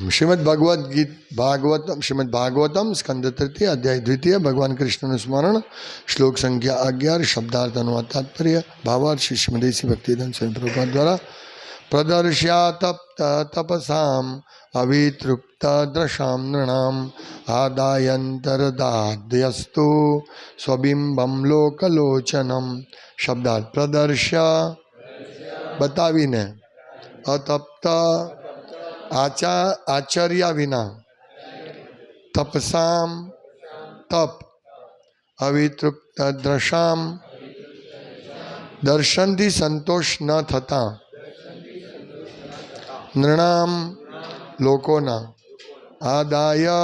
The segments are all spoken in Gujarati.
શ્રીમદ ભગવદ્ ગીત ભાગવતમ શ્રીમદ ભાગવતમ સ્કંદ તૃતીય અધ્યાય દ્વિતીય ભગવાન કૃષ્ણનું સ્મરણ શ્લોક સંખ્યા અગિયાર શબ્દાર્થનું તાત્પર્ય ભાવાર્થ શ્રી શ્રીમદેશી ભક્તિદન સ્વયં પ્રભુપાદ દ્વારા પ્રદર્શ્યા તપ્ત તપસામ અવિતૃપ્ત દ્રશામ નૃણામ આદાયંતરદાદ્યસ્તુ સ્વબિંબમ લોકલોચનમ શબ્દાર્થ પ્રદર્શ્ય બતાવીને અતપ્ત આચા આચર્યા વિના તપસામ તપ, અવિતૃપ્ત દ્રશામ દર્શનથી સંતોષ ન થતા નૃણામ લોકોના આદાય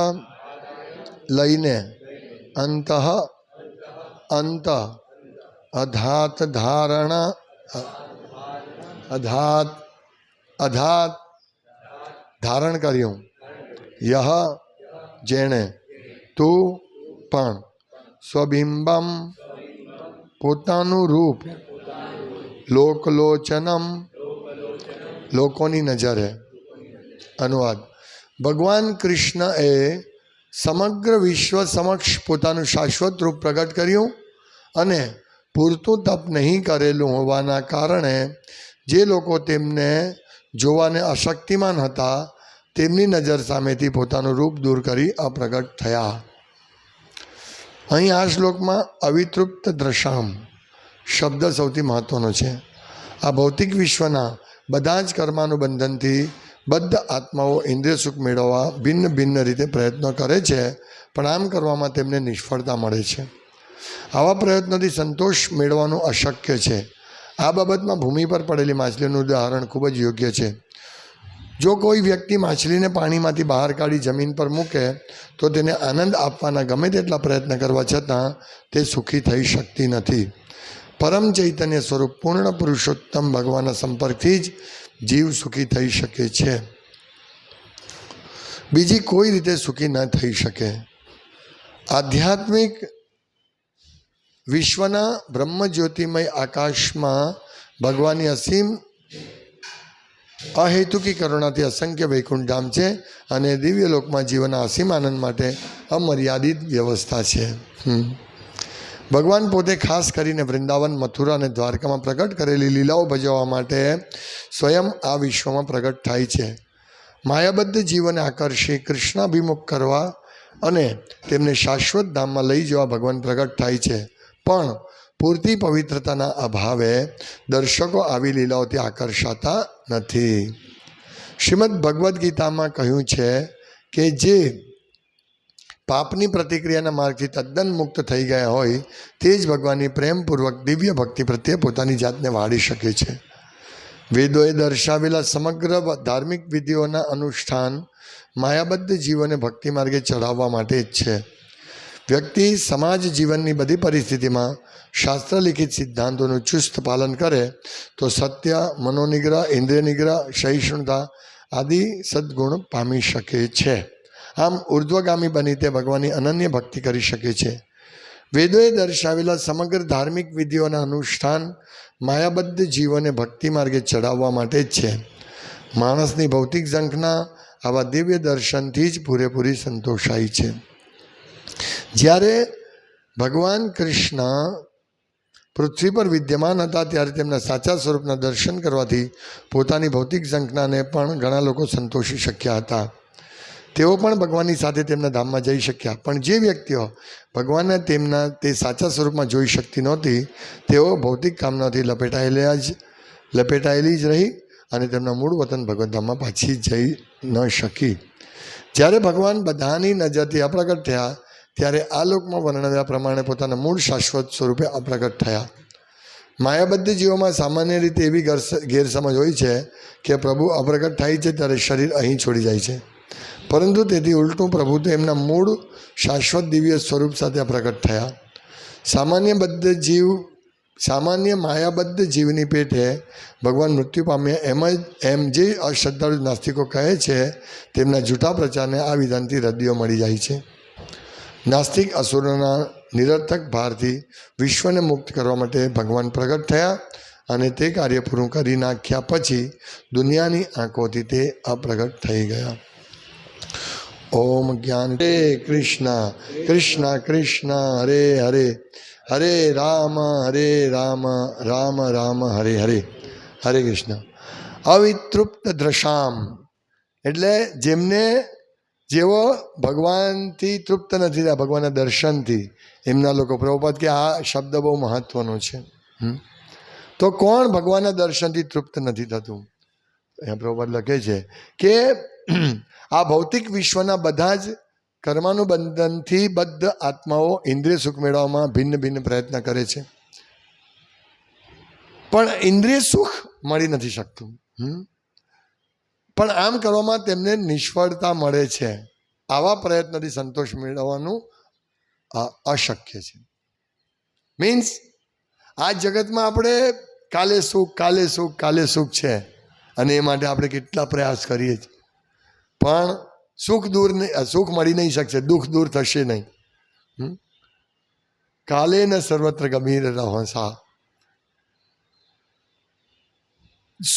લઈને અંત અંત અધાત ધારણા અધાત અધાત ધારણ કર્યું. યહ જેણે, તું પણ સ્વબિંબમ પોતાનું રૂપ લોકલોચનમ લોકોની નજરે. અનુવાદ. ભગવાન કૃષ્ણ એ સમગ્ર વિશ્વ સમક્ષ પોતાનું શાશ્વત રૂપ પ્રગટ કર્યું અને પૂરતું તપ નહીં કરેલું હોવાના કારણે જે લોકો તેમને જોવાને અશક્તિમાન હતા તેમની નજર સામેથી પોતાનું રૂપ દૂર કરી અપ્રગટ થયા. અહીં આ શ્લોકમાં અવિતૃપ્ત દ્રશામ શબ્દ સૌથી મહત્ત્વનો છે. આ ભૌતિક વિશ્વના બધા જ કર્માનુબંધનથી બદ્ધ આત્માઓ ઇન્દ્રિય સુખ મેળવવા ભિન્ન ભિન્ન રીતે પ્રયત્નો કરે છે, પણ આમ કરવામાં તેમને નિષ્ફળતા મળે છે. આવા પ્રયત્નોથી સંતોષ મેળવવાનું અશક્ય છે. આ બાબતમાં ભૂમિ પર પડેલી માછલીનું ઉદાહરણ ખૂબ જ યોગ્ય છે. જો કોઈ વ્યક્તિ માછલીને પાણીમાંથી બહાર કાઢી જમીન પર મૂકે, તો તેને આનંદ આપવાના ગમે તેટલા પ્રયત્ન કરવા છતાં તે સુખી થઈ શકતી નથી. પરમ ચૈતન્ય સ્વરૂપ પૂર્ણ પુરુષોત્તમ ભગવાનના સંપર્કથી જ જીવ સુખી થઈ શકે છે. બીજી કોઈ રીતે સુખી ન થઈ શકે. આધ્યાત્મિક વિશ્વના બ્રહ્મ જ્યોતિમય આકાશમાં ભગવાનની અસીમ અહેતુકી કરુણાથી અસંખ્ય વૈકુંઠ ધામ છે અને દિવ્ય લોકમાં જીવનના અસીમ આનંદ માટે અમર્યાદિત વ્યવસ્થા છે. ભગવાન પોતે ખાસ કરીને વૃંદાવન, મથુરા અને દ્વારકામાં પ્રગટ કરેલી લીલાઓ ભજવવા માટે સ્વયં આ વિશ્વમાં પ્રગટ થાય છે. માયાબદ્ધ જીવને આકર્ષી કૃષ્ણાભિમુખ કરવા અને તેમને શાશ્વત ધામમાં લઈ જવા ભગવાન પ્રગટ થાય છે. પણ પૂરતી પવિત્રતાના અભાવે દર્શકો આવી લીલાઓથી આકર્ષાતા નથી. શ્રીમદ ભગવદ્ ગીતામાં કહ્યું છે કે જે પાપની પ્રતિક્રિયાના માર્ગથી તદ્દન મુક્ત થઈ ગયા હોય, તે જ ભગવાનની પ્રેમપૂર્વક દિવ્ય ભક્તિ પ્રત્યે પોતાની જાતને વાળી શકે છે. વેદોએ દર્શાવેલા સમગ્ર ધાર્મિક વિધિઓના અનુષ્ઠાન માયાબદ્ધ જીવોને ભક્તિ માર્ગે ચઢાવવા માટે જ છે. વ્યક્તિ સમાજ જીવનની બધી પરિસ્થિતિમાં શાસ્ત્ર લિખિત સિદ્ધાંતોનું ચુસ્ત પાલન કરે, તો સત્ય, મનોનિગ્રહ ઇન્દ્રિય નિગ્રહ સહિષ્ણુતા આદિ સદ્ગુણ પામી શકે છે. આમ ઉર્ધ્વગામી બની તે ભગવાનની અનન્ય ભક્તિ કરી શકે છે. વેદોએ દર્શાવેલા સમગ્ર ધાર્મિક વિધિઓના અનુષ્ઠાન માયાબદ્ધ જીવોને ભક્તિ માર્ગે ચડાવવા માટે જ છે. માણસની ભૌતિક ઝંખના આવા દિવ્ય દર્શનથી જ પૂરેપૂરી સંતોષાય છે. જ્યારે ભગવાન કૃષ્ણ પૃથ્વી પર વિદ્યમાન હતા, ત્યારે તેમના સાચા સ્વરૂપના દર્શન કરવાથી પોતાની ભૌતિક ઝંખનાને પણ ઘણા લોકો સંતોષી શક્યા હતા. તેઓ પણ ભગવાનની સાથે તેમના ધામમાં જઈ શક્યા. પણ જે વ્યક્તિઓ ભગવાનને તેમના તે સાચા સ્વરૂપમાં જોઈ શકતી નહોતી, તેઓ ભૌતિક કામનાથી લપેટાયેલા જ, લપેટાયેલી જ રહી અને તેમના મૂળ વતન ભગવદ્ધામમાં પાછી જઈ ન શકી. જ્યારે ભગવાન બધાની નજરથી અપ્રગટ થયા ત્યારે આ લોકમાં વર્ણવ્યા પ્રમાણે પોતાના મૂળ શાશ્વત સ્વરૂપે અપ્રગટ થયા. માયાબદ્ધ જીવોમાં સામાન્ય રીતે એવી ગેરસમજ હોય છે કે પ્રભુ અપ્રગટ થાય છે ત્યારે શરીર અહીં છોડી જાય છે. પરંતુ તેથી ઉલટું પ્રભુ તો એમના મૂળ શાશ્વત દિવ્ય સ્વરૂપ સાથે પ્રગટ થયા. સામાન્ય બદ્ધ જીવ, સામાન્ય માયાબદ્ધ જીવની પેટે ભગવાન મૃત્યુ પામ્યા એમ જ, એમ જે અશ્રદ્ધાળુ નાસ્તિકો કહે છે, તેમના જૂઠા પ્રચારને આ વિધાનથી રદ્દીઓ મળી જાય છે. નાસ્તિક અસુરોના નિરર્થક ભારથી વિશ્વને મુક્ત કરવા માટે ભગવાન પ્રગટ થયા અને તે કાર્ય પૂરું કરી નાખ્યા પછી દુનિયાની આંખોથી તે અપ્રગટ થઈ ગયા. ઓમ જ્ઞાન હરે કૃષ્ણ કૃષ્ણ કૃષ્ણ, હરે હરે હરે રામ હરે રામ રામ રામ, હરે હરે હરે કૃષ્ણ. અવિતૃપ્ત દ્રશામ. એટલે જેમને જેઓ ભગવાનથી તૃપ્ત નથી થયા, ભગવાનના દર્શનથી. એમના લોકો પ્રભુપાદ કે આ શબ્દ બહુ મહત્વનો છે. તો કોણ ભગવાનના દર્શનથી તૃપ્ત નથી થતું? અહીંયા પ્રભુપાદ લખે છે કે આ ભૌતિક વિશ્વના બધા જ કર્માનુબંધનથી બદ્ધ આત્માઓ ઇન્દ્રિય સુખ મેળવવામાં ભિન્ન ભિન્ન પ્રયત્ન કરે છે. પણ ઇન્દ્રિય સુખ મળી નથી શકતું. હમ? પણ આમ કરવામાં તેમને નિષ્ફળતા મળે છે. આવા પ્રયત્નથી સંતોષ મેળવવાનું અશક્ય છે. મીન્સ આ જગતમાં આપણે કાલે સુખ કાલે સુખ કાલે સુખ છે. અને એ માટે આપણે કેટલા પ્રયાસ કરીએ છીએ. પણ સુખ દૂર નહીં સુખ મળી નહીં શકશે, દુઃખ દૂર થશે નહીં? કાલે ન સર્વત્ર ગંભીર રહો સા.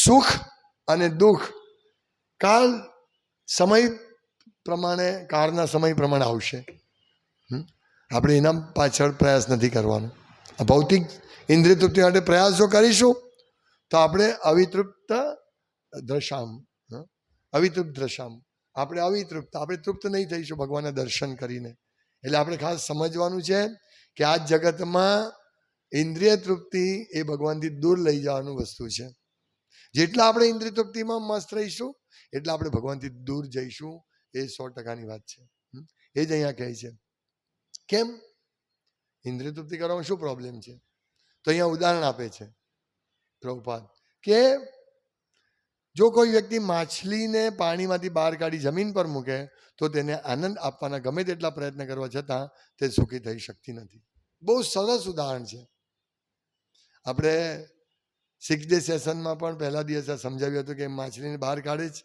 સુખ અને દુઃખ કાળ સમય પ્રમાણે, કાળના સમય પ્રમાણે આવશે? આપણે એના પાછળ પ્રયાસ નથી કરવાનો. આ ભૌતિક ઇન્દ્રિય તૃપ્તિ માટે પ્રયાસ કરીશું તો આપણે અવિતૃપ્ત દ્રશામ? અવિતૃપ્ત દ્રશામ. આપણે અવિતૃપ્ત, આપણે તૃપ્ત નહીં થઈશું ભગવાનના દર્શન કરીને. એટલે આપણે ખાસ સમજવાનું છે કે આ જગતમાં ઇન્દ્રિય તૃપ્તિ એ ભગવાનથી દૂર લઈ જવાનું વસ્તુ છે. જેટલા આપણે ઇન્દ્રિય તૃપ્તિમાં મસ્ત રહીશું, એટલા આપણે ભગવાનથી દૂર જઈશું, એ સો ટકાની વાત છે. એ જ અહીંયા કહે છે. કેમ? ઇન્દ્રિય તૃપ્તિ કરવામાં શું પ્રોબ્લેમ છે? તો અહીંયા ઉદાહરણ આપે છે પ્રભુપાદ કે જો કોઈ વ્યક્તિ માછલીને પાણીમાંથી બહાર કાઢી જમીન પર મૂકે, તો તેને આનંદ આપવાના ગમે તેટલા પ્રયત્ન કરવા છતાં તે સુખી થઈ શકતી નથી. બહુ સરસ ઉદાહરણ છે. આપણે સિક્સ ડે સેશનમાં પણ પહેલા દિવસે સમજાવ્યું હતું કે માછલીને બહાર કાઢે છે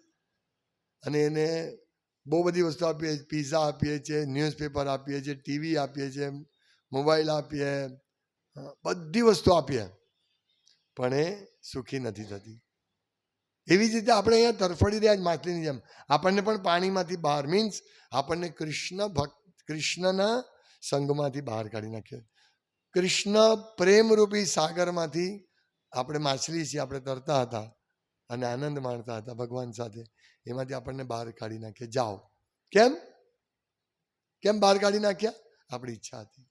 અને એને બહુ બધી વસ્તુ આપીએ છીએ પીઝા આપીએ છીએ ન્યૂઝપેપર આપીએ છીએ ટીવી આપીએ છીએ મોબાઈલ આપીએ બધી વસ્તુ આપીએ. પણ એ સુખી નથી થતી. એવી જ રીતે આપણે અહીંયા તરફડી રહ્યા જ માછલીની જેમ. આપણને પણ પાણીમાંથી બહાર મીન્સ આપણને કૃષ્ણ ભક્ત, કૃષ્ણના સંઘમાંથી બહાર કાઢી નાખ્યો કૃષ્ણ પ્રેમરૂપી સાગરમાંથી આપણે માછલી છીએ, આપણે તરતા હતા અને આનંદ માણતા હતા ભગવાન સાથે. એમાંથી આપણને બહાર કાઢી નાખે જાઓ. કેમ? કેમ બહાર કાઢી નાખ્યા? આપણી ઈચ્છા હતી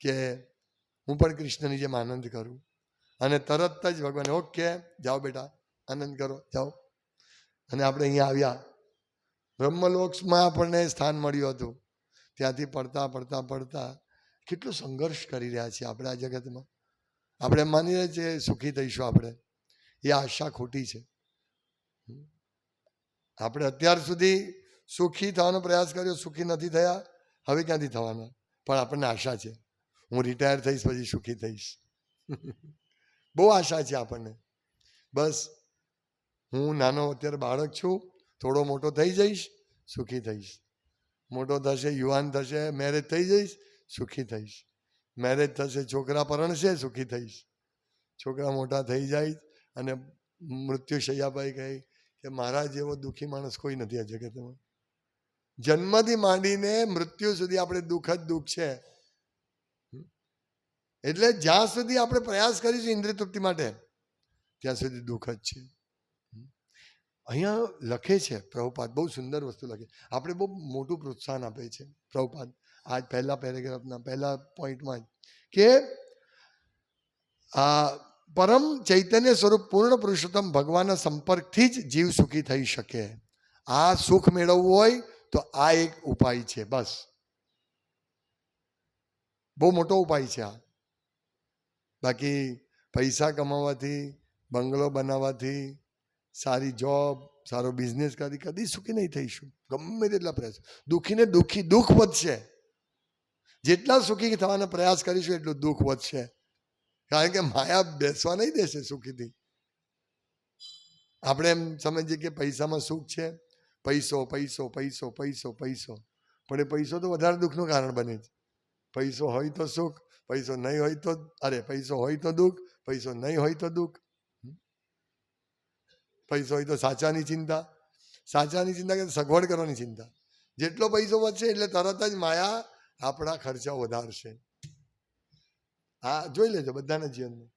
કે હું પણ કૃષ્ણની જેમ આનંદ કરું અને તરત જ ભગવાન, ઓકે, જાઓ બેટા, આનંદ કરો, જાઓ. અને આપણે અહીંયા આવ્યા. બ્રહ્મલોક્સમાં આપણને સ્થાન મળ્યું હતું. ત્યાંથી પડતા પડતા પડતા કેટલો સંઘર્ષ કરી રહ્યા છીએ આપણે આ જગતમાં. આપણે માની રહ્યા છીએ સુખી થઈશું આપણે. એ આશા ખોટી છે. આપણે અત્યાર સુધી સુખી થવાનો પ્રયાસ કર્યો, સુખી નથી થયા, હવે ક્યાંથી થવાના? પણ આપણને આશા છે. હું રિટાયર થઈશ પછી સુખી થઈશ. બહુ આશા છે આપણને. બસ, હું નાનો અત્યારે બાળક છું, થોડો મોટો થઈ જઈશ, સુખી થઈશ. મોટો થશે, યુવાન થશે મેરેજ થઈ જઈશ, સુખી થઈશ. મેરેજ થશે, છોકરા પરણશે સુખી થઈશ. છોકરા મોટા થઈ જાય અને મૃત્યુ શૈયાભાઈ કહે કે મારા જેવો દુઃખી માણસ કોઈ નથી આ જગતમાં. જન્મથી માંડીને મૃત્યુ સુધી આપણે દુઃખ જ દુઃખ છે. એટલે જ્યાં સુધી આપણે પ્રયાસ કરીશું ઇન્દ્રિય તૃપ્તિ માટે, ત્યાં સુધી દુઃખ જ છે. અહીંયા લખે છે પ્રભુપાદ, બહુ સુંદર વસ્તુ લખે. આપણે બહુ મોટું પ્રોત્સાહન આપે છે પ્રભુપાદ. આજ પહેલા પેરેગ્રાફના, પહેલા પોઈન્ટમાં કે આ પરમ ચૈતન્ય સ્વરૂપ પૂર્ણ પુરુષોત્તમ ભગવાનના સંપર્કથી જ જીવ સુખી થઈ શકે. આ સુખ મેળવવું હોય તો આ એક ઉપાય છે, બસ. બહુ મોટો ઉપાય છે આ. બાકી પૈસા કમાવાથી, બંગલો બનાવવાથી, સારી જોબ, સારો બિઝનેસ કરી, કદી સુખી નહીં થઈશું. ગમે તેટલા પ્રયાસ. દુઃખીને દુઃખી દુઃખ વધશે. જેટલા સુખી થવાનો પ્રયાસ કરીશું, એટલું દુઃખ વધશે. કારણ કે માયા બેસવા નહીં દેશે સુખીથી. આપણે એમ સમજીએ કે પૈસામાં સુખ છે. પૈસો પૈસો પૈસો પૈસો પૈસો. પણ એ પૈસો તો વધારે દુઃખનું કારણ બને છે પૈસો હોય તો સુખ, પૈસો નહીં હોય તો, અરે, પૈસો હોય તો દુઃખ, પૈસો નહીં હોય તો દુઃખ. પૈસો હોય તો સાચાની ચિંતા. સાચાની ચિંતા કે સગવડ કરવાની ચિંતા. જેટલો પૈસો વધશે એટલે તરત જ માયા આપણા ખર્ચા વધારશે. હા જોઈ લેજો બધાના જીવનમાં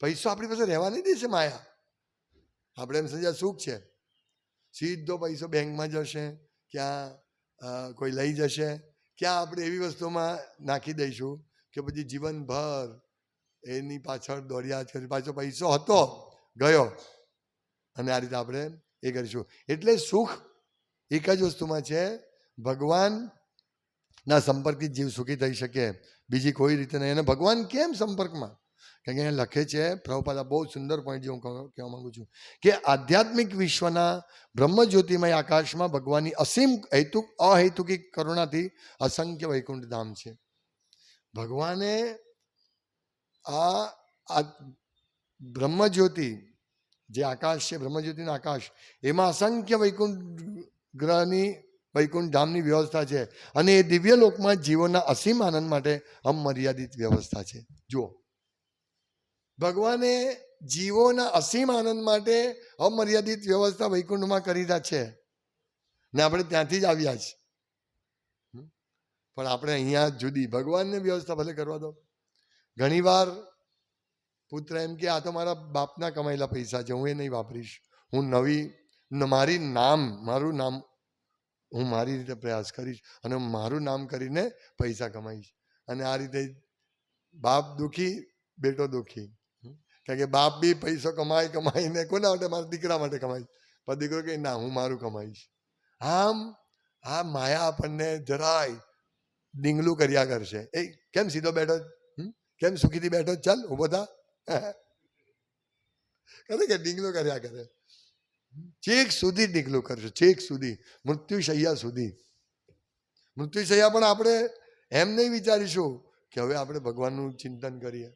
પૈસો આપણી પાસે રહેવા નહીં દેશે માયા. આપણે એમ સમજ્યા સુખ છે. સીધો પૈસો બેંકમાં જશે, ક્યાં કોઈ લઈ જશે, ક્યાં આપણે એવી વસ્તુમાં નાખી દઈશું કે પછી જીવનભર એની પાછળ દોડ્યા છે. પાછો પૈસો હતો, ગયો. અને આ રીતે આપણે એ કરીશું. એટલે સુખ એક જ વસ્તુમાં છે. ભગવાનના સંપર્કથી જીવ સુખી થઈ શકે. બીજી કોઈ રીતે નહીં. અને ભગવાન કેમ સંપર્કમાં? કારણ કે લખે છે, પ્રભુપાદા, બહુ સુંદર પોઈન્ટ જે હું કહેવા માંગુ છું, કે આધ્યાત્મિક વિશ્વના બ્રહ્મ જ્યોતિમય આકાશમાં ભગવાનની અસીમ હૈતુક, અહૈતુકી કરુણાથી અસંખ્ય વૈકુંઠ ધામ છે. ભગવાને આ બ્રહ્મજ્યોતિ, જે આકાશ છે, બ્રહ્મજ્યોતિનો આકાશ, એમાં અસંખ્ય વૈકુંઠ ગ્રહની વૈકુંઠ ધામની વ્યવસ્થા છે. અને એ દિવ્ય લોકમાં જીવોના અસીમ આનંદ માટે અમર્યાદિત વ્યવસ્થા છે. જુઓ. ભગવાને જીવોના અસીમ આનંદ માટે અમર્યાદિત વ્યવસ્થા વૈકુંઠમાં કરી રહ્યા છે. ને આપણે ત્યાંથી જ આવ્યા છે પણ આપણે અહીંયા જુદી. ભગવાનને વ્યવસ્થા ભલે કરવા દો. ઘણીવાર પુત્ર એમ કે, આ તો મારા બાપના કમાયેલા પૈસા છે, હું એ નહીં વાપરીશ. હું નવી, મારી નામ, મારું નામ હું મારી રીતે પ્રયાસ કરીશ અને મારું નામ કરીને પૈસા કમાઈશ. અને આ રીતે બાપ દુખી, બેટો દુખી. કારણ કે બાપ બી પૈસો કમાય કમાઈને કોના માટે? મારા દીકરા માટે કમાઈશ. પણ દીકરો કે ના, હું મારું કમાઈશ. આમ આ માયા આપણને જરાય ડીંગલું કર્યા કરશે. એ કેમ સીધો બેઠો? કેમ સુખીથી બેઠો ચાલ, ઊભો થા. કરે કે ડીંગલું કર્યા કરે? છેક સુધી ડીંગલું કરશે છેક સુધી. મૃત્યુશૈયા સુધી. મૃત્યુશૈયા પણ આપણે એમ નહીં વિચારીશું કે હવે આપણે ભગવાનનું ચિંતન કરીએ.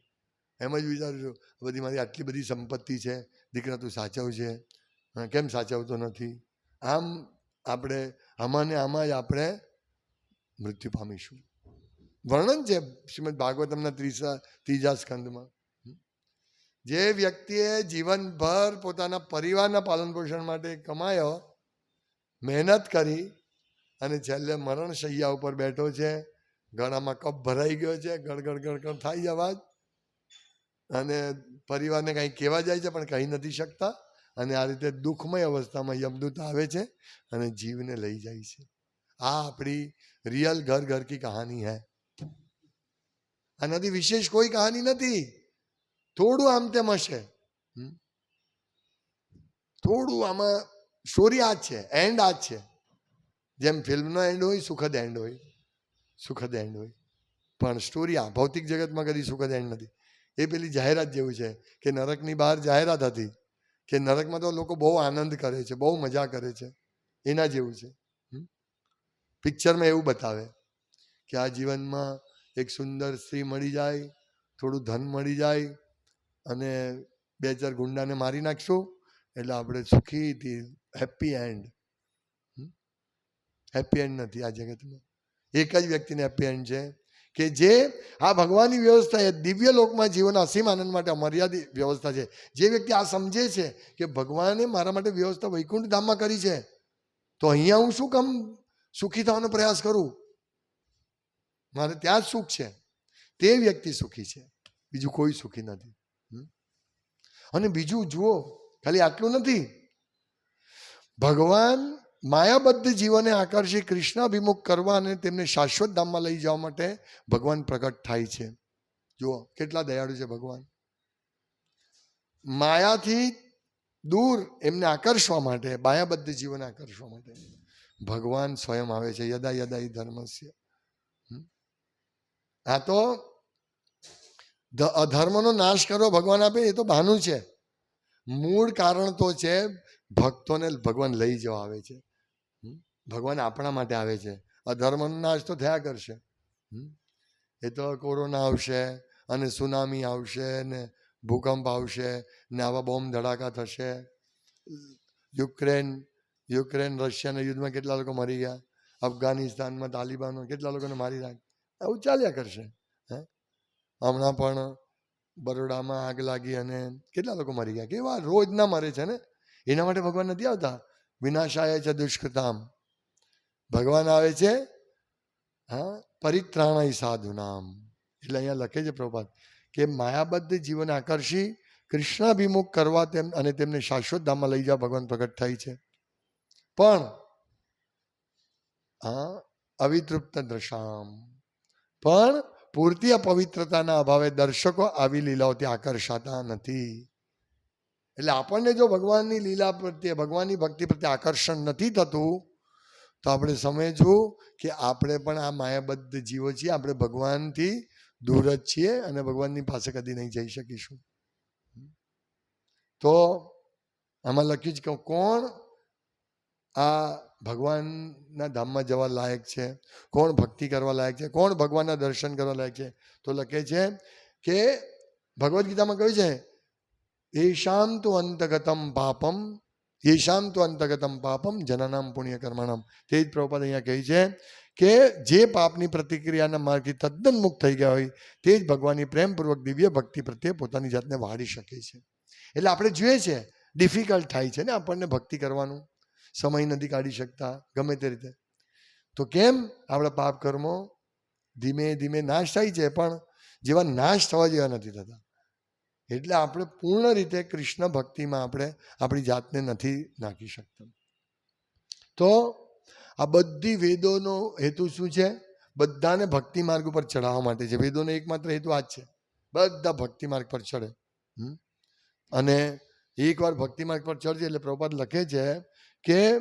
એમ જ વિચારીશું બધી મારી આટલી બધી સંપત્તિ છે, દીકરા તું સાચવજે. છે કેમ સાચવતો નથી? આમ આપણે, આમાં આમાં જ આપણે મૃત્યુ પામીશું. વર્ણન છે શ્રીમદ ભાગવતમના ત્રીસા, ત્રીજા સ્કંદમાં. જે વ્યક્તિએ જીવનભર પોતાના પરિવારના પાલન પોષણ માટે કમાયો, મહેનત કરી અને છેલ્લે મરણ શૈયા ઉપર બેઠો છે, ગળામાં કપ ભરાઈ ગયો છે ગળગડ ગળગડ થાય અવાજ. અને પરિવારને કંઈ કહેવા જાય છે પણ કહી નથી શકતા. અને આ રીતે દુઃખમય અવસ્થામાં યમદૂત આવે છે અને જીવને લઈ જાય છે. આ આપણી રિયલ ઘર ઘર કી કહાની હૈ. આનાથી વિશેષ કોઈ કહાની નથી. થોડું આમ તેમ હશે? થોડું આમાં સ્ટોરી આ જ છે એન્ડ આ જ છે. જેમ ફિલ્મનો એન્ડ હોય, સુખદ એન્ડ હોય. સુખદ એન્ડ હોય. પણ સ્ટોરી આ, ભૌતિક જગતમાં કદી સુખદ એન્ડ નથી. એ પેલી જાહેરાત જેવું છે કે નરકની બહાર જાહેરાત હતી કે નરકમાં તો લોકો બહુ આનંદ કરે છે, બહુ મજા કરે છે. એના જેવું છે? પિક્ચરમાં એવું બતાવે કે આ જીવનમાં એક સુંદર સ્ત્રી મળી જાય, થોડું ધન મળી જાય અને બે ચાર ગુંડાને મારી નાખશું, એટલે આપણે સુખીથી હેપી એન્ડ હેપી એન્ડ નથી આ જગતમાં. એક જ વ્યક્તિને હેપી એન્ડ છે કે જે આ ભગવાનની વ્યવસ્થા એ દિવ્ય લોકમાં જીવન અસીમ આનંદ માટે અમર્યાદિત વ્યવસ્થા છે. જે વ્યક્તિ આ સમજે છે કે ભગવાને મારા માટે વ્યવસ્થા વૈકુંઠ ધામમાં કરી છે, તો અહીંયા હું શું કામ સુખી થવાનો પ્રયાસ કરું? મારે ત્યાં જ સુખ છે. તે વ્યક્તિ સુખી છે. બીજું કોઈ સુખી નથી? અને બીજું જુઓ, ખાલી આટલું નથી. ભગવાન માયાબદ્ધ જીવને આકર્ષી કૃષ્ણાભિમુખ કરવા અને તેમને શાશ્વત ધામમાં લઈ જવા માટે ભગવાન પ્રગટ થાય છે. જુઓ, કેટલા દયાળુ છે ભગવાન. માયાથી દૂર એમને આકર્ષવા માટે, માયાબદ્ધ જીવને આકર્ષવા માટે ભગવાન સ્વયં આવે છે. યદા યદા એ ધર્મસ્ય? આ તો અધર્મનો નાશ કરો, ભગવાન આપે, એ તો બહાનું છે. મૂળ કારણ તો છે, ભક્તોને ભગવાન લઈ જવા આવે છે. ભગવાન આપણા માટે આવે છે. અધર્મનો નાશ તો થયા કરશે? એ તો કોરોના આવશે અને સુનામી આવશે ને ભૂકંપ આવશે ને આવા બોમ્બ ધડાકા થશે. યુક્રેન યુક્રેન રશિયાના યુદ્ધમાં કેટલા લોકો મરી ગયા? અફઘાનિસ્તાનમાં તાલિબાનો કેટલા લોકોને મારી નાખ? આવું ચાલ્યા કરશે. હમણાં પણ બરોડામાં આગ લાગી અને કેટલા લોકો મરી ગયા? કેવા રોજ ના મરે છે ને? એના માટે ભગવાન નથી આવતા? વિનાશાય છે દુષ્કૃતામ ભગવાન આવે છે, હા, પરિત્રાણય સાધુ નામ એટલે અહીંયા લખે છે પ્રભાત કે માયાબદ્ધ જીવન આકર્ષી કૃષ્ણાભિમુખ કરવા તેમ અને તેમને શાશ્વત ધામમાં લઈ જવા ભગવાન પ્રગટ થાય છે. પણ હા, અવિતૃપ્ત દ્રશામ. પણ પૂરતી અપવિત્રતાના અભાવે દર્શકો આવી લીલાઓથી આકર્ષાતા નથી. એટલે આપણને જો ભગવાનની લીલા પ્રત્યે, ભગવાનની ભક્તિ પ્રત્યે આકર્ષણ નથી થતું, તો આપણે સમજવું કે આપણે પણ આ માયાબદ્ધ જીવો છીએ, આપણે ભગવાનથી દૂર જ છીએ અને ભગવાનની પાસે કદી નહીં જઈ શકીશું. તો આમાં લખ્યું છે કે કોણ આ ભગવાનના ધામમાં જવા લાયક છે? કોણ ભક્તિ કરવા લાયક છે? કોણ ભગવાનના દર્શન કરવા લાયક છે? તો લખે છે કે ભગવદ્ ગીતામાં કહ્યું છે, યેશામ તો અંતગતમ પાપમ, યેશામ તો અંતગતમ પાપમ, જનનામ પુણ્ય કર્મણામ તે જ પ્રભુપાદ અહીંયા કહે છે કે જે પાપની પ્રતિક્રિયાના માર્ગથી તદ્દન મુક્ત થઈ ગયા હોય, તે જ ભગવાનની પ્રેમપૂર્વક દિવ્ય ભક્તિ પ્રત્યે પોતાની જાતને વાળી શકે છે. એટલે આપણે જોઈએ છે, ડિફિકલ્ટ થાય છે ને આપણને ભક્તિ કરવાનું. સમય નથી કાઢી શકતા, ગમે તે રીતે. તો કેમ? આપણા પાપ કર્મો ધીમે ધીમે નાશ થાય છે, પણ જેવા નાશ થવા જેવા નથી થતા. એટલે આપણે પૂર્ણ રીતે કૃષ્ણ ભક્તિમાં આપણે આપણી જાતને નથી નાખી શકતા. તો આ બધી વેદોનો હેતુ શું છે? બધાને ભક્તિ માર્ગ ઉપર ચડાવવા માટે છે. વેદોનો એકમાત્ર હેતુ આ જ છે. બધા ભક્તિ માર્ગ પર ચડે? અને એકવાર ભક્તિ માર્ગ પર ચડશે એટલે પ્રભુપાદ લખે છે કે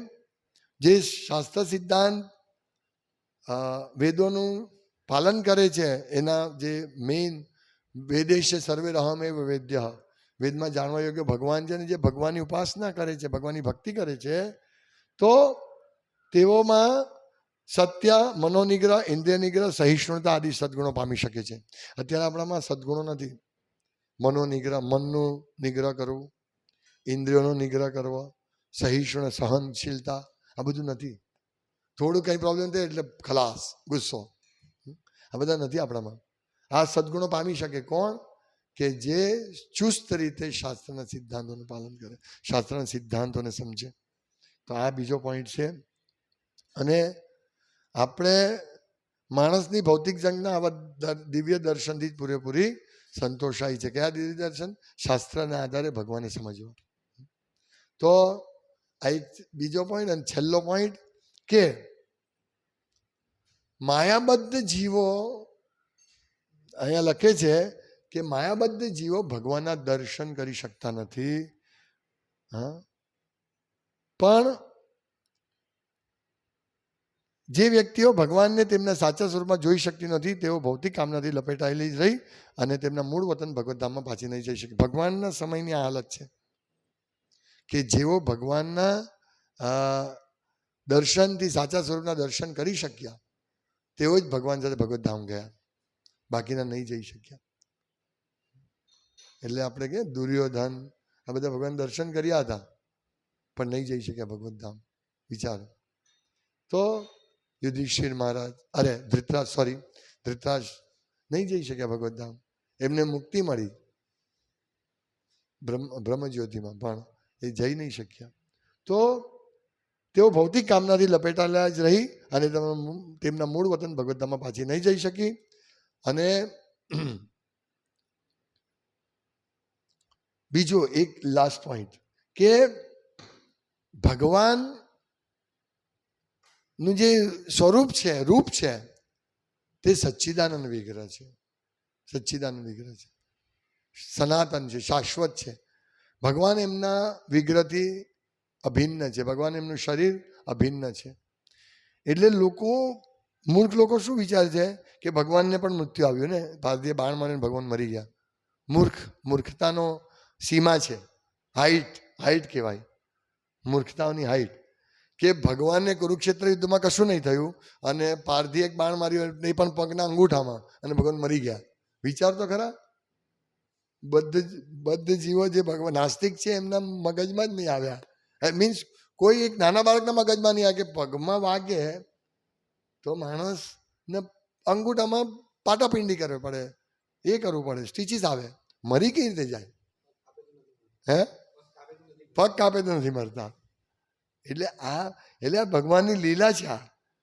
જે શાસ્ત્ર સિદ્ધાંત વેદોનું પાલન કરે છે, એના જે મેઇન વેદેશ સર્વે રહમેવ વેદ્ય, વેદમાં જાણવા યોગ્ય ભગવાન છે ને જે ભગવાનની ઉપાસના કરે છે, ભગવાનની ભક્તિ કરે છે, તો તેઓમાં સત્ય, મનોનિગ્રહ ઇન્દ્રિય નિગ્રહ સહિષ્ણુતા આદિ સદગુણો પામી શકે છે. અત્યારે આપણામાં સદગુણો નથી. મનોનિગ્રહ, મનનું નિગ્રહ કરવું, ઇન્દ્રિયોનો નિગ્રહ કરવો સહિષ્ણુ સહનશીલતા, આ બધું નથી. થોડું કંઈ પ્રોબ્લેમ થાય એટલે ખલાસ, ગુસ્સો. આ બધા નથી આપણામાં. આ સદગુણો પામી શકે કોણ? કે જે ચુસ્ત રીતે શાસ્ત્રના સિદ્ધાંતોનું પાલન કરે, શાસ્ત્રના સિદ્ધાંતોને સમજે. તો આ બીજો પોઈન્ટ છે. અને આપણે માણસની ભૌતિક જંગના આવા દિવ્ય દર્શનથી જ પૂરેપૂરી સંતોષાય છે. કયા દિવ્ય દર્શન? શાસ્ત્રના આધારે ભગવાનને સમજવા. તો આ એક બીજો પોઈન્ટ અને છેલ્લો પોઈન્ટ કે માયાબદ્ધ જીવો અહીંયા લખે છે કે માયાબદ્ધ જીવો ભગવાનના દર્શન કરી શકતા નથી. હા. પણ જે વ્યક્તિઓ ભગવાનને તેમના સાચા સ્વરૂપમાં જોઈ શકતી નથી, તેઓ ભૌતિક કામનાથી લપેટાયેલી રહી અને તેમના મૂળ વતન ભગવદ્ધામમાં પાછી નહીં જઈ શકે. ભગવાનના સમયની આ હાલત છે. કે જેઓ ભગવાનના દર્શનથી સાચા સ્વરૂપના દર્શન કરી શક્યા, તેઓ જ ભગવાન સાથે ભગવદ્ધામ ગયા. બાકીના નહીં જઈ શક્યા. એટલે આપણે કે દુર્યોધન, આ બધા ભગવાન દર્શન કર્યા હતા, પણ નહીં જઈ શક્યા ભગવદ્ધામ વિચારો. તો યુધિષ્ઠિર મહારાજ, અરે ધૃતરાજ સોરી ધૃતરાજ નહીં જઈ શક્યા ભગવદ્ધામ એમને મુક્તિ મળી બ્રહ્મ, બ્રહ્મજ્યોતિમાં. પણ એ જઈ નહીં શક્યા. તો તેઓ ભૌતિક કામનાથી લપેટાયેલા જ રહી અને તેમના મૂળ વતન ભગવદ્ધામમાં પાછી નહીં જઈ શકી. અને બીજો એક લાસ્ટ પોઈન્ટ કે ભગવાનનું જે સ્વરૂપ છે, રૂપ છે, તે સચ્ચિદાનંદ વિગ્રહ છે. સચ્ચિદાનંદ વિગ્રહ છે. સનાતન છે, શાશ્વત છે. ભગવાન એમના વિગ્રહથી અભિન્ન છે. ભગવાન એમનું શરીર અભિન્ન છે. એટલે લોકો, મૂર્ખ લોકો શું વિચારે છે કે ભગવાનને પણ મૃત્યુ આવ્યું ને? ભારતીય બાણ મારીને ભગવાન મરી ગયા. મૂર્ખ, મૂર્ખતાનો સીમા છે. હાઈટ હાઈટ કહેવાય. મૂર્ખતાઓની હાઈટ કે ભગવાનને કુરુક્ષેત્ર યુદ્ધમાં કશું નહીં થયું અને પારધી એક બાણ માર્યું નહીં પણ પગના અંગૂઠામાં અને ભગવાન મરી ગયા. વિચાર તો ખરા? બદ્ધ બદ્ધ જીવો જે ભગવાન, નાસ્તિક છે એમના મગજમાં જ નહીં આવ્યા. મીન્સ કોઈ એક નાના બાળકના મગજમાં નહીં આવે કે પગમાં વાગે તો માણસને અંગૂઠામાં પાટાપિંડી કરવી પડે. એ કરવું પડે. સ્ટીચીસ આવે. મરી કેવી રીતે જાય? હે? પગ કાપે તો નથી મરતા. એટલે આ એટલે આ ભગવાનની લીલા છે આ.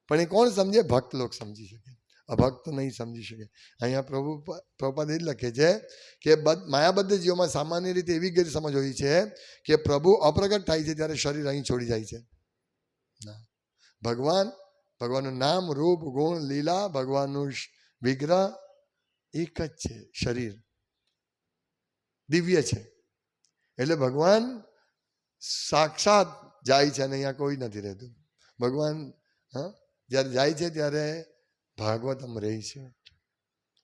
પણ એ કોણ સમજે? ભક્ત લોક સમજી શકે. અભક્ત નહીં સમજી શકે. અહીંયા પ્રભુ પ્રભુપાદ એ જ લખે છે કે બદ માયાબદ્ધ જીવોમાં સામાન્ય રીતે એવી ગેરસમજ હોય છે કે પ્રભુ અપ્રગટ થાય છે ત્યારે શરીર અહીં છોડી જાય છે. ભગવાન, ભગવાનનું નામ, રૂપ, ગુણ, લીલા, ભગવાનનું વિગ્રહ એક જ છે શરીર. દિવ્ય છે. એટલે ભગવાન સાક્ષાત જાય છે અને અહીંયા કોઈ નથી રહેતું. ભગવાન, હા, જ્યારે જાય છે ત્યારે ભાગવતમ રહી છે.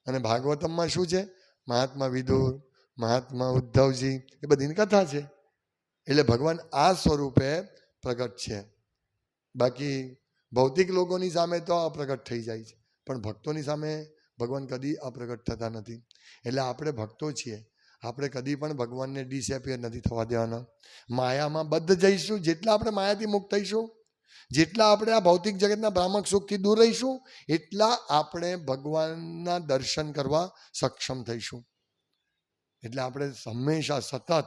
અને ભાગવતમમાં શું છે? મહાત્મા વિદુર, મહાત્મા ઉદ્ધવજી, એ બધીની કથા છે. એટલે ભગવાન આ સ્વરૂપે પ્રગટ છે. બાકી ભૌતિક લોકોની સામે તો અપ્રગટ થઈ જાય છે. પણ ભક્તોની સામે ભગવાન કદી અપ્રગટ થતા નથી. એટલે આપણે ભક્તો છીએ. આપણે કદી પણ ભગવાનને ડિસએપિયર નથી થવા દેવાના. માયામાં બદ્ધ જઈશું, જેટલા આપણે માયાથી મુક્ત થઈશું જેટલા આપણે આ ભૌતિક જગતના ભ્રામક સુખથી દૂર રહીશું, એટલા આપણે ભગવાનના દર્શન કરવા સક્ષમ થઈશું. એટલે આપણે હંમેશા સતત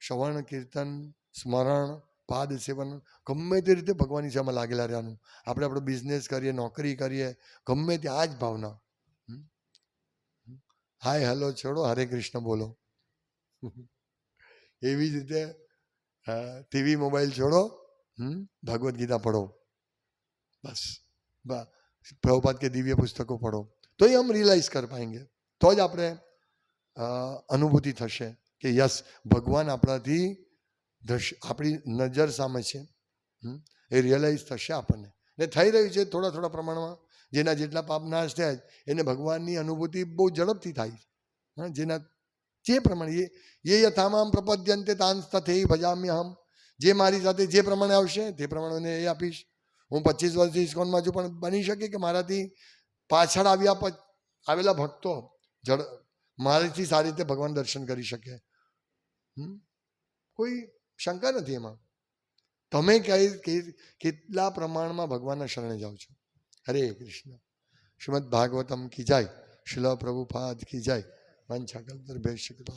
શ્રવણ, કીર્તન, સ્મરણ, પાદ સેવન ગમે તે રીતે ભગવાનની સેવામાં લાગેલા રહેવાનું. આપણે આપણો બિઝનેસ કરીએ, નોકરી કરીએ, ગમે તે આ જ ભાવના. હાય હેલો છોડો, હરે કૃષ્ણ બોલો. એવી જ રીતે ટીવી મોબાઈલ છોડો. હમ? ભગવદ્ ગીતા પઢો. બસ. પ્રભુપાદ કે દિવ્ય પુસ્તકો પઢો. તો એ હમ રિયલાઇઝ કર પાएंगे તો જ આપણે અનુભૂતિ થશે કે યસ ભગવાન આપણાથી દ્રશ્ય આપણી નજર સામે છે? એ રિયલાઇઝ થશે આપણને. ને થઈ રહ્યું છે થોડા થોડા પ્રમાણમાં. જેના જેટલા પાપ નાશ થયા છે, એને ભગવાનની અનુભૂતિ બહુ ઝડપથી થાય છે. જેના જે પ્રમાણે એ યથામામ પ્રપદ્યંતે તાંસ તથે ભજામ્ય હમ જે મારી સાથે જે પ્રમાણે આવશે, તે પ્રમાણે એ આપીશ. હું પચીસ વર્ષથી ઇસ્કોનમાં છું, પણ બની શકે કે મારાથી પાછળ આવ્યા આવેલા ભક્તો જડ, મારાથી સારી રીતે ભગવાન દર્શન કરી શકે? કોઈ શંકા નથી એમાં. તમે કઈ કેટલા પ્રમાણમાં ભગવાનના શરણે જાઓ છો? હરે કૃષ્ણ. શ્રીમદ ભાગવતમ કી જાય. શિલા પ્રભુપાદ કી જાય. વાંછા કલ્પતર ભેષ કૃપા.